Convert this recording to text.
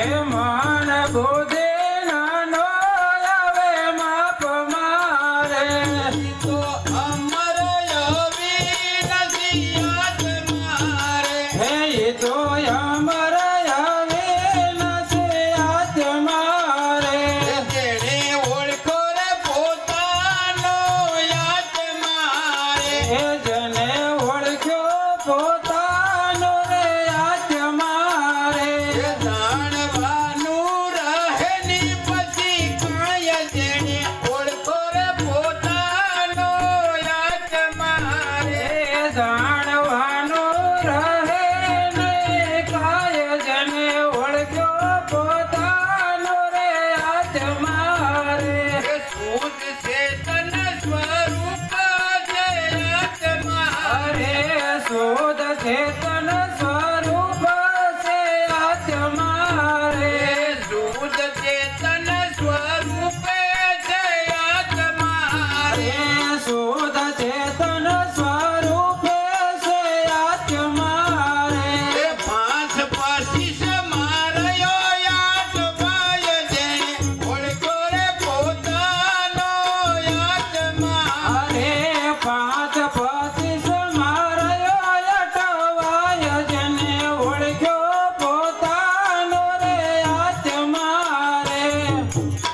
હે માન બોધ શોધ ચેતન સ્વરૂપ છે આજ મારે. શોધ ચેતન Boom.